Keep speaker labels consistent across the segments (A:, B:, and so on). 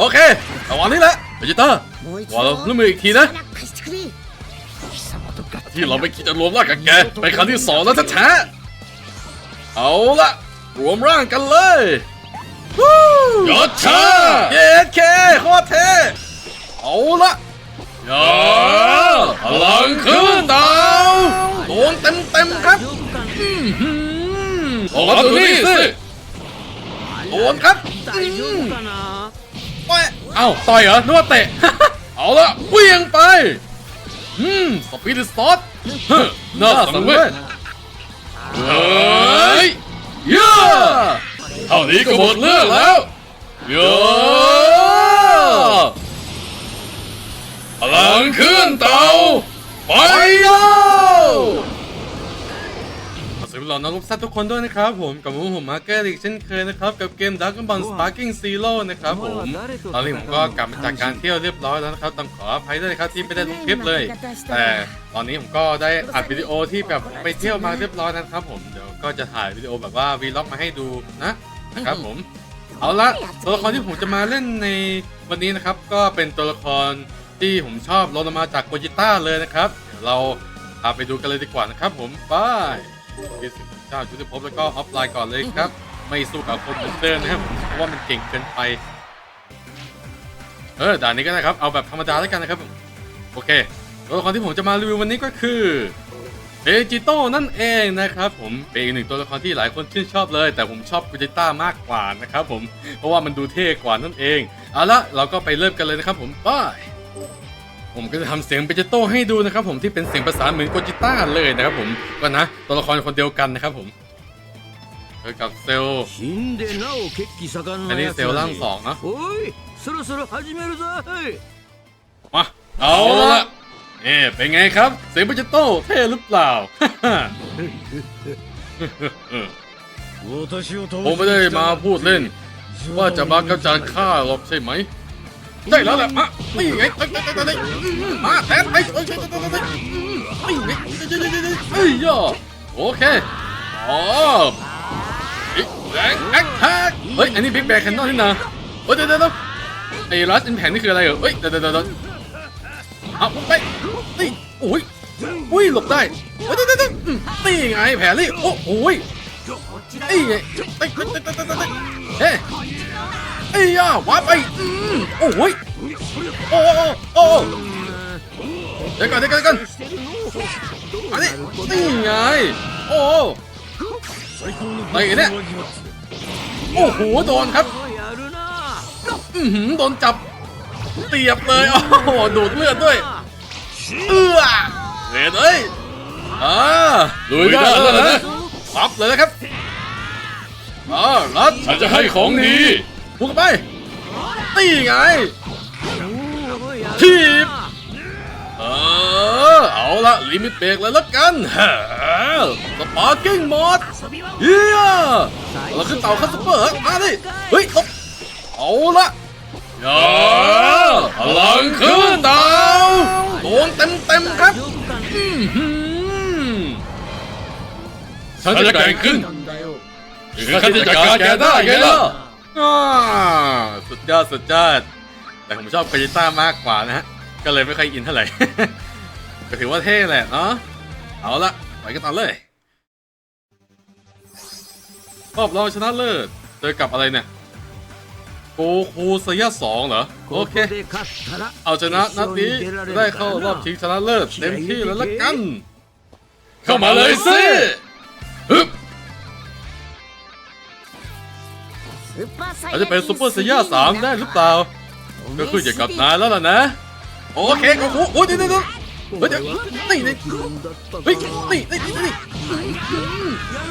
A: โอเคระวังนี่แหละเบจิต้าวา
B: ง
A: ร่วมืออีกทีนะ ที่เราไม่คิดจะรวมร่างกับแกเป็นครั้งที่สองแล้วแท้เอาละรวมร่างกันเลยยอดชาเย้เคโคเทเอาละยาพลังขึ้นดาวดวงเต็มๆครับโอ้โหดูนี่สิโดนครับ อยเอ้าต่อยเหรอนึกว่าเตะ เอาละเวียงไป อืมสปีดซอสเน่าสังเวชเฮ้ยเย่เท่านี้ก็หมดเรื่องแล้วเย่าพลังขึ้นเตาไปโยสวัสดีเหล่านักรบสัตว์ทุกคนด้วยนะครับผมกับผมผมมาร์เก็ตอีกเช่นเคยนะครับกับเกม Dragon Ball Sparking Zero นะครับผมตอนนี้ผมก็กลับมาจากการเที่ยวเรียบร้อยแล้วนะครับต้องขออภัยด้วยนะครับที่ไม่ได้ลงคลิปเลย แต่ตอนนี้ผมก็ได้อัดวิดีโอที่แบบไปเที่ยวมาเรียบร้อยนะครับผมเดี๋ยวก็จะถ่ายวิดีโอแบบว่าวีล็อกมาให้ดูนะนะครับผมเอาละตัวละครที่ผมจะมาเล่นในวันนี้นะครับ ก็เป็นตัวละครที่ผมชอบลงมาจากโกจิต้าเลยนะครับ เดี๋ยวเราพาไปดูกันเลยดีกว่านะครับผมไป ที่สิบเจ้าจุดภพแล้วก็ออฟไลน์ก่อนเลยครับ ไม่สู้กับคนเหมือนเดิมนะครับเพราะว่ามันเก่งเกินไป เออด่านนี้ก็ได้ครับ เอาแบบธรรมดาแล้วกันนะครับ โอเคตัวละครที่ผมจะมารีวิววันนี้ก็คือเบจิโต้นั่นเองนะครับผมเป็นอีกหนึ่งตัวละครที่หลายคนชื่นชอบเลย แต่ผมชอบกูจิต้ามากกว่านะครับผมเพราะว่ามันดูเท่กว่านั่นเองเอาละเราก็ไปเริ่มกันเลยนะครับผมไป ผมก็จะทำเสียงเปจิโต้ให้ดูนะครับผมที่เป็นเสียงภาษาเหมือนโกจิต้าเลยนะครับผมก็นะตัวละครคนเดียวกันนะครับผมเจอกับเซลอันนี้เซลล่างสองนะมาเอาละนี่เป็นไงครับ เสียงเปจิโต้เท่หรือเปล่าผมไม่ได้มาพูดเล่น ว่าจะมากำจาดข้าหรอกใช่ไหม ได้แล้วแหละมาไม่ไงมาแทนไปเอ้ยเอ้ยย่อโอเคอ๋อแรงแรงแฮกเฮ้ยอันนี้บิ๊กแบงแคนนอนนี่นะเฮ้ยเดี๋ยวเดี๋ยวไอ้ลัสอินแผนนี่คืออะไรเหรอเฮ้ยเดี๋ยวเดี๋ยวเอาไปนี่โอ้ยอุ้ยหลบได้เฮ้ยเดี๋ยวเดี๋ยวนี่ไงแผนนี่โอ้โหนี่ไงเฮ้ย เอ้ยว้าไปอืมโอ้ยโอ้โอ้เดี๋ยวก่อนเด็กกันเด็กกันอันนี้นี่ไงโอ้ไปเนี่ยโอ้โหโดนครับอืมโดนจับเตียบเลยโอ้โหดูดเลือดด้วยเอ้อเฮ้ยเอ้ยอ่าลุยได้เลยนะปั๊บเลยนะครับอ่ารัดฉันจะให้ของดี พุ่งไปตีไงทีบเออเอาละลิมิตเบรกเลยละกันฮ่าสปาร์กิ้งมอดเฮียเราขึ้นเต่าคัสเปอร์มาดิเฮ้ยตบเอาละย่าพลังขึ้นดาวโดนเต็มเต็มๆครับอื้อหือฉันจะแกร่งขึ้นถึงขั้นจะจัดการแกได้ไงล่ะอ่า สุดยอดสุดยอด แต่ผมชอบคาจิต้ามากกว่านะฮะ ก็เลยไม่ค่อยอินเท่าไหร่ ก็ถือว่าเท่แหละเนาะ เอาละไปกันต่อเลยรอบรองชนะเลิศเจอกับอะไรเนี่ยโกคูสยะสองเหรอ โอเค เอาชนะนัดนี้ได้เข้ารอบชิงชนะเลิศเต็มที่แล้วละกัน เข้ามาเลยสิฮึบ อาจจะเป็นซูเปอร์เซียสามได้หรือเปล่า ก็ขึ้นอยู่กับนายแล้วล่ะนะ โอเคโอ้โหโอ้ยนี่นี่นี่เฮ้ยนี่นี่เฮ้ยนี่นี่นี่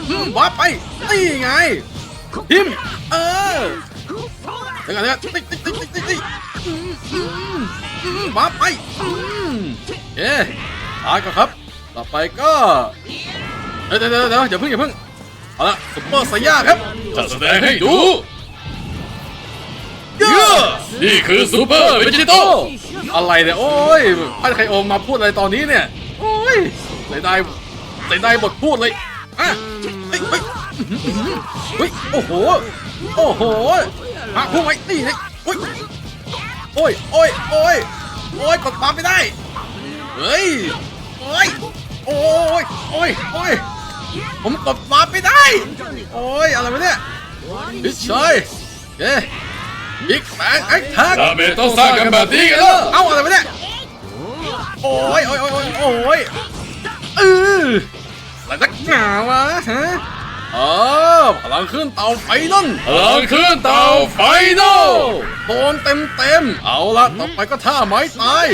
A: อืมว้าไป นี่ไงทิมเออเดี๋ยวก่อนเดี๋ยวติ๊กติ๊กติ๊กติ๊กติ๊กว้าไปเอ๊ะตายก็ครับ ต่อไปก็เดี๋ยวเดี๋ยวเดี๋ยวอย่าเพิ่งอย่าเพิ่งเอาละซุปเปอร์ไซย่าครับจะแสดงให้ดู เย้นี่คือซูเปอร์เวจิโตอะไรเนี่ย โอ้ยพันไคโอมมาพูดอะไรตอนนี้เนี่ย โอ้ยเสียดายเสียดายบทพูดเลยอะเฮ้ยเฮ้ยโอ้โห โอ้โหมาพูดไว้นี่ไงเฮ้ย โอ้ย โอ้ย โอ้ย โอ้ย กดปั๊มไม่ได้ เฮ้ย โอ้ย โอ้ย โอ้ย โอ้ย ผมกดปั๊มไม่ได้ โอ้ย อะไรวะเนี่ยพิชชัยเย้ บิ๊กแบงแอคแท็ก
C: ดาเมจต้องสร้างกันแบบนี้กันแล้ว
A: เอาอะไรไม่ได้โอ้ยโอ้ยโอ้ยโอ้ยเอออะไรนักหนาวะฮะเออพลังขึ้นเตาไฟนอล
C: พลังขึ้นเตาไฟนอล
A: โดนเต็มเต็มเอาละต่อไปก็ท่าไม้ตาย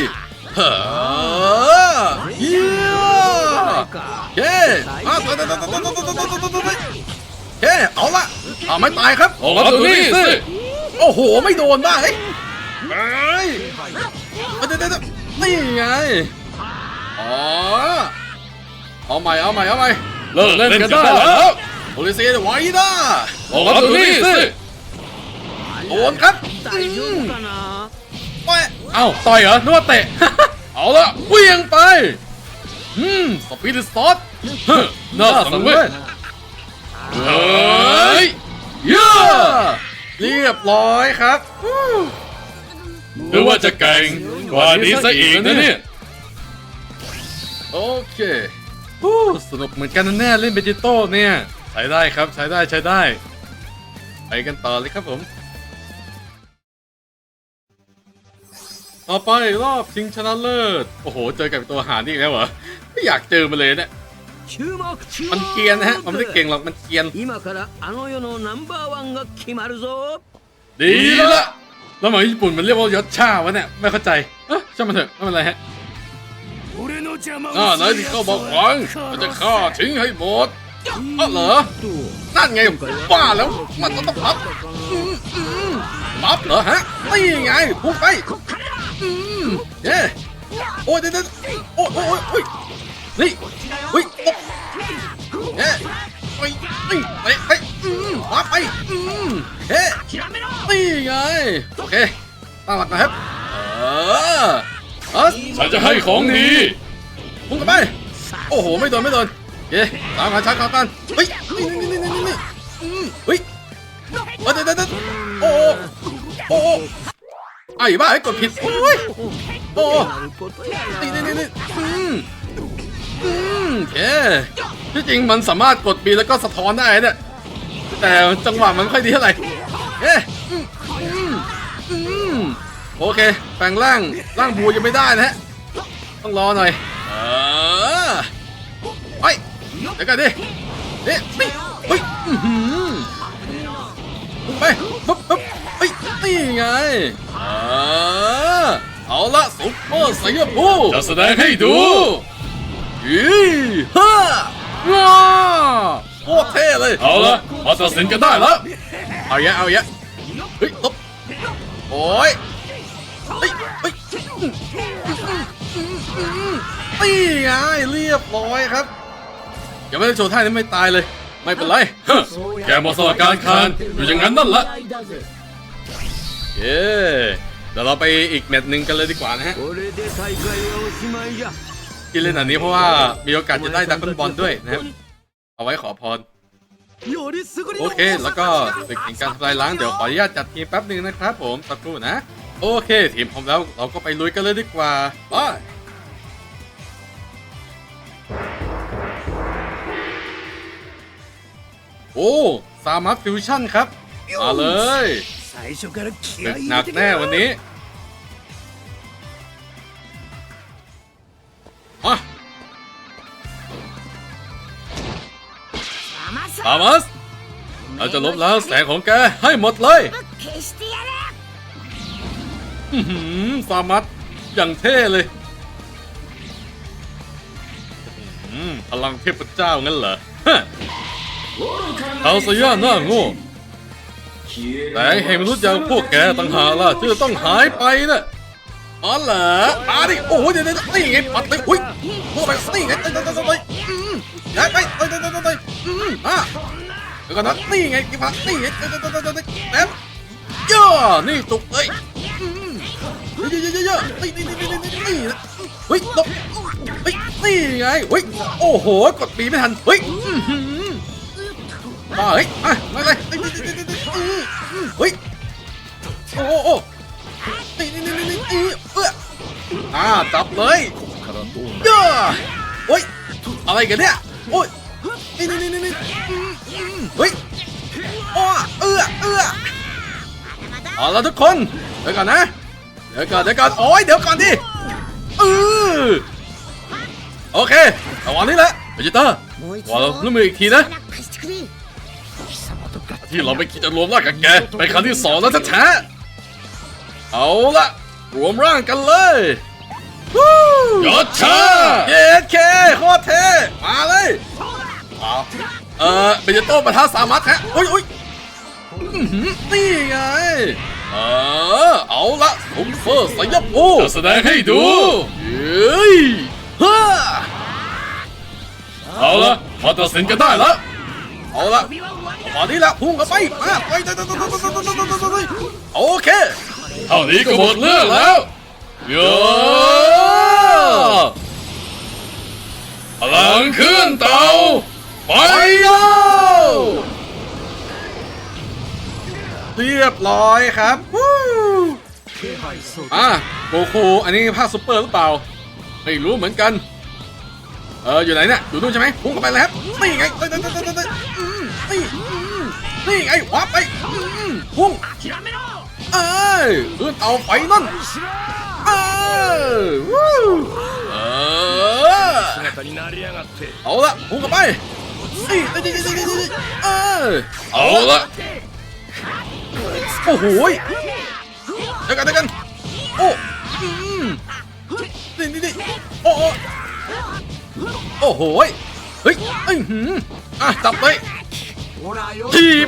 A: เฮ้อเยี่ยเย้อาตายตายตายตายตายตายเย้เอาละท่าไม้ตายครับ
C: โอ้โหดูนี่สิ
A: โอ้โห ไม่โดนบ้าเฮ้ยเฮ้ดี๋ยวเดี๋ยวนี่ไง อ๋อ เอาใหม่ เอาใหม่ เอาใหม่
C: เริ่นกันได้แล้ว
A: โอลิเซีไว้ด้า
C: โอ้รับตัวนี้สิ
A: โดนครับไปเอ้าต่อยเหรอนึกว่าเตะ เอาละเวียงไปอืมสปีดซอส
C: น่าสังเวชเฮ้ย
A: ย่า เรียบร้อยครับ
C: หรือว่าจะเก่งกว่านี้ซะอีกนะเนี่ย
A: โอเคอู้สนุกเหมือนกันแน่เล่นเบจิโต้เนี่ย ใช้ได้ครับใช้ได้ใช้ได้ ไปกันต่อเลยครับผม ต่อไปรอบชิงชนะเลิศ โอ้โห เจอกับตัวหานี่อีกแล้วเหรอ ไม่อยากเจอมาเลยเนะี่
D: ย
A: มันเกียนนะฮะ มันไม่เก่งหรอก มันเกียนดีละแล้วหมาญี่ปุ่นมันเรียกว่ายศชาวะเนี่ย ไม่เข้าใจอะช่างมันเถอะ ไม่เป็นไรฮะน้าไหนที่เขาบอกหวังมันจะฆ่าทิ้งให้หมดอ้าเหรอ นั่นไงว่าแล้ว มันต้องต้องพับพับเหรอฮะนี่ไงพุ่งไปอืมเย้โอ้ยเดี๋เดี๋โอ้ยโอ้ยโอ้ย นี่เฮ้ยเอ๊ะไปไปไปอืมมาไปอืมเอ๊ะนี่ไง โอเคตั้งหลักนะครับ เออเออ
C: ฉันจะให้ของดี
A: พุ่งกันไป โอ้โห ไม่โดนไม่โดนเฮ้ยตามหาช้างเขาตันเฮ้ยนี่นี่นี่นี่นี่อืมเฮ้ยเดี๋ยวเดี๋ยวโอ้โอ้ไอ้บ้าไอ้กดผิดโอ้ยโอ้
D: ตี
A: นี่นี่นี่อืม อืมเคที่จริงมันสามารถกดบีแล้วก็สะท้อนได้เนี่ยแต่จังหวะมันไม่ค่อยดีเท่าไหร่เอ๊ะอืมอืมอืมโอเคแปลงร่างร่างบูยังไม่ได้นะฮะต้องรอหน่อยเออไปเดี๋ยวกันดินี่นี่เฮ้ยอื้อหือไปปึ๊บปึ๊บเฮ้ยนี่ไงเออเอาละซุปเปอร์ไซยผู้
C: จะแสดงให้ดู
A: อีฮ่าว้าโคตรเท่เลย
C: เอาละมาตัดสินกันได้แล้ว
A: เอาแยะเอาแยะเฮ้ยตบโอ้ยเฮ้ยเฮ้ยนี่ไงเรียบร้อยครับยังไม่ได้โชว์ท่านี้ไม่ตายเลย ไม่เป็นไร
C: ฮะแกมาสลับการคานอยู่อย่างนั้นนั่นละ
A: เย้เดี๋ยวเราไปอีกแมตช์หนึ่งกันเลยดีกว่านะฮะ ที่เล่นอันนี้เพราะว่ามีโอกาสจะได้ดักบอลด้วยนะครับเอาไว้ขอพร โอเค แล้วก็สิ่งการทำลายล้างเดี๋ยวขออนุญาตจัดทีมแป๊บหนึ่งนะครับผมสักครู่นะ โอเค ทีมพร้อมแล้วเราก็ไปลุยกันเลยดีกว่าไปโอ้สามัคฟิวชั่นครับ มาเลยหนักแน่วันนี้ ทามัสเราจะลบล้างแสงของแกให้หมดเลยสามัสอย่างเท่เลยพลังเทพเจ้างั้นเหรอเขาสยาหน้าโง่แต่เห็นมนุษย์อย่างพวกแกต่างหากล่ะที่จะต้องหายไปนะอ๋อเหรอมาดิโอ้ยเดี๋ยวนี่ไงปัดเลยอุ้ยพวกแบนี่ไงเฮ้ยเฮ้ยเฮ้ยเฮ้ย อืมย้ายไปเตยเตยเตยเตยอืมอะเดี๋ยวก่อนนะนี่ไงกินผักนี่ไงเตยเตยเตยเตยเตยแป๊บย่อนี่จุกเลยอืมเยอะเยอะเยอะเยอะนี่นี่นี่นี่นี่นี่นะเฮ้ยตบเฮ้ยนี่ไงเฮ้ยโอ้โหกดปีไม่ทันเฮ้ยอื้อหือมาเฮ้ยมามาเลยนี่นี่นี่นี่นี่อืมอืมเฮ้ยโอ้โหโอ้นี่นี่นี่นี่อีเอื้ออ่าจับเลยย่าโอ้ยอะไรกันเนี่ยโอ้ย นี่นี่นี่นี่เฮ้ยอ้เอื้อเอื้อเอาละทุกคนเดี๋ยวก่อนนะ เดี๋ยวก่อนเดี๋ยวก่อนโอ้ยเดี๋ยวก่อนดิเออโอเคเอาวันนี้แหละเบจิต้าวางน้มมืออีกทีนะ ที่เราไม่คิดจะรวมร่างกับแกเป็นครั้งที่สองแล้วแท้ๆเอาละรวมร่างกันเลย
C: ยอดชา
A: เย้เคโคตรเท่มาเลย เอาเออเบจิโต้ปะทะสามัดฮะอุ้ยอุ้ยอื้อหือนี่ไง เออ เอาละซุปเปอร์สยบโอ้
C: จะแสดงให้ดู
A: เฮ้ยฮ่า
C: เอาละมาตัดสินกันได้แล้ว
A: เอาละตอนนี้ละพุ่งกันไปมาไปไปไปไปไปไปไปโอเค
C: เท่านี้ก็หมดเรื่องแล้วโยพลังขึ้นเตา ไป
A: โยเรียบร้อยครับอะโกโคอันนี้ภาคซุปเปอร์หรือเปล่า ไม่รู้เหมือนกัน เออ อยู่ไหนเนี่ย อยู่นู่นใช่ไหมพุ่งเข้าไปเลยครับ นี่ไงนี่นี่ไงวับไปพุ่งเอ้ยขึ้นเตาไฟนั่น เออเออเอาละพุ่งเข้าไป เออ
C: เอาละ
A: โอ้โหเดี๋กันเดี๋กันโอ้นี่นี่นี่โอ้โอ้โหเฮ้ยเอ้ยหืมอะจับ
D: ไป
A: ทีบ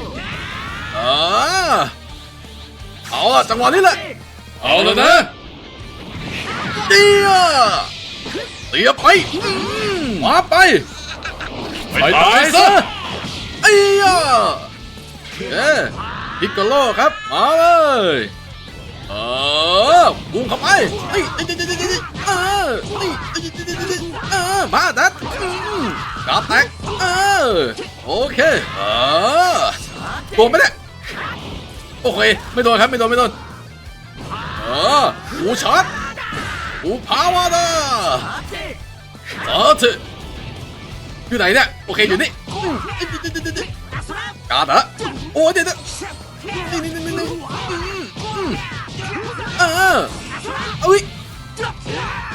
A: อ่เอาละจังหวะนี้แหละ
C: เอาละนะ
A: เตี้ยเตี้ยไปมาไป
C: ไปตายซะ
A: ไอ้ยาเอ๊ะพิกโกโลครับ มาเลย เออบุ้งเข้าไปเอ้ยเอ้ยเอ้ยเอ้ยเอ้เอออเอ้ยเอ้ยเอ้ยเอ้เออมาดัดอืมกาแตกเออโอเค เออโดนไหมเนี่ยโอเค ไม่โดนครับ ไม่โดน ไม่โดน เออหูชาร์จหูพาวาดาสาธุอ อยู่ไหนเนี่ยโอเคอยู่นี่กาดะโอ้เดี๋ยวนี่นี่นี่ย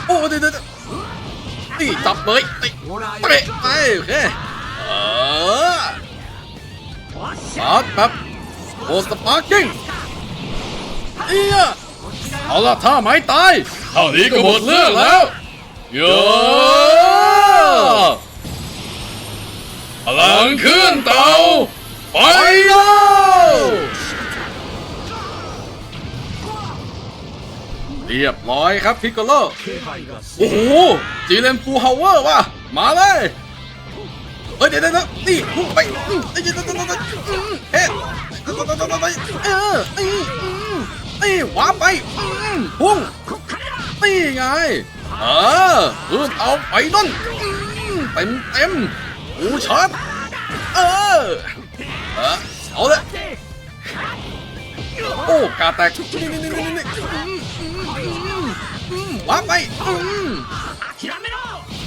A: โอ้เดี๋ยวเดี๋นี่จับเลยเตะเไปโอเคเออปั๊บป๊บโอ้สปาร์กิ้งเอียเอาละถ้าไม่ตาย
C: เท่านี้ก็หมดเรื่องแล้วโย่ พลังเครื่องเตาไป
A: แล้วเรียบร้อยครับพิกโกโลโอ้โหจีเลนฟูฮาวเวอร์ว่ะมาเลยเอ้ยเดี๋ยวเดี๋ยวนี่พุ่งไปเฮ้ยเดี๋ยวเดี๋ยวเดี๋ยวเฮ้ยเออเอ้ยเอ้ยว้าไปพุ่งนี่ไงเออคือเอาไปนั่นเต็มเต็ม หูช็อตเออเออเอาลยโอ้กาแตกนี่นี่นี่นี่นี่อืมอืมอืมอืมวาไป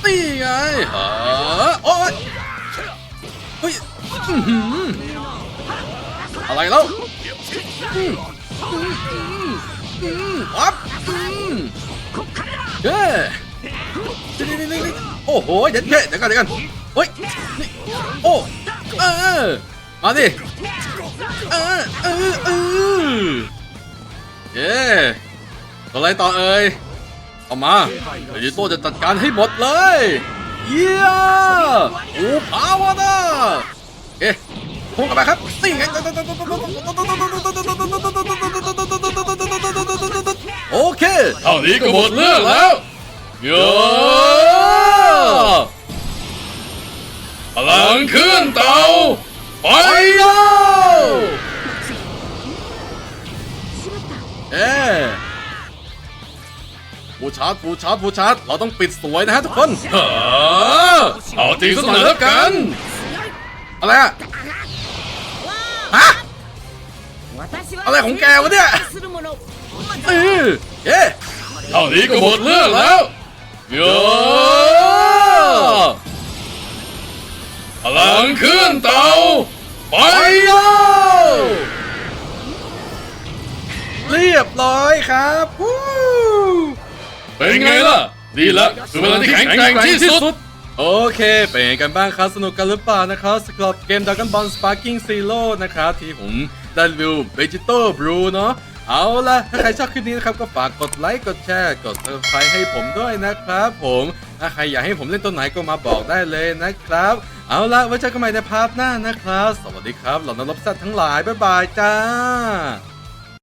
A: ตีไงเออโอ้ยเฮ้ยอะไรแล้วอืมอืมอืมอืมวับอืมเฮ้นี่นี่นี่โอ้โหเดี๋ยวเดี๋ยวเดี๋ยวกันเดี๋ยวกัน เฮ้ยนี่โอ้เออมาดิเออเออเออเย้อะไรต่อเอ่ยเอามาเดี๋ยวยูโต้จะจัดการให้หมดเลยเยี่ยโอ้พาวะนะเอ๊ะพุ่งกลับไปครับนี่ไงโอเค
C: เท่านี้ก็หมดเรื่องแล้วโย พลังเคลื่อนเตาไป
A: แล้วเอ๊บูชาร์ดบูชาร์ดบูชาร์ดเราต้องปิดสวยนะฮะทุกคน
C: เออเอาจริงสัหน่อยแล้วกัน
A: อะไรอะฮะ อะไรของแกวะเนี่ย
C: เออเอ่เท่านี้ก็หมดเรื่องแล้วเยอะ พลังขึ้นเตาไปโย
A: เรียบร้อยครับวู้
C: เป็นไงล่ะดีละคือเวลาที่แข็งแกร่งที่สุด
A: โอเค เป็นไงกันบ้างครับ สนุกกันหรือเปล่านะครับสำหรับเกม Dragon Ball Sparking Zero นะครับ ที่ผมได้รีวิว Vegeto Blue เนาะเอาล่ะ ถ้าใครชอบคลิปนี้นะครับ ก็ฝากกดไลค์ กดแชร์ กด subscribe ให้ผมด้วยนะครับผม ถ้าใครอยากให้ผมเล่นตัวไหนก็มาบอกได้เลยนะครับ เอาละไว้เจอกันใหม่ในพาร์ทหน้านะครับ สวัสดีครับเหล่านักรบสัตว์ทั้งหลาย บ๊ายบายจ้า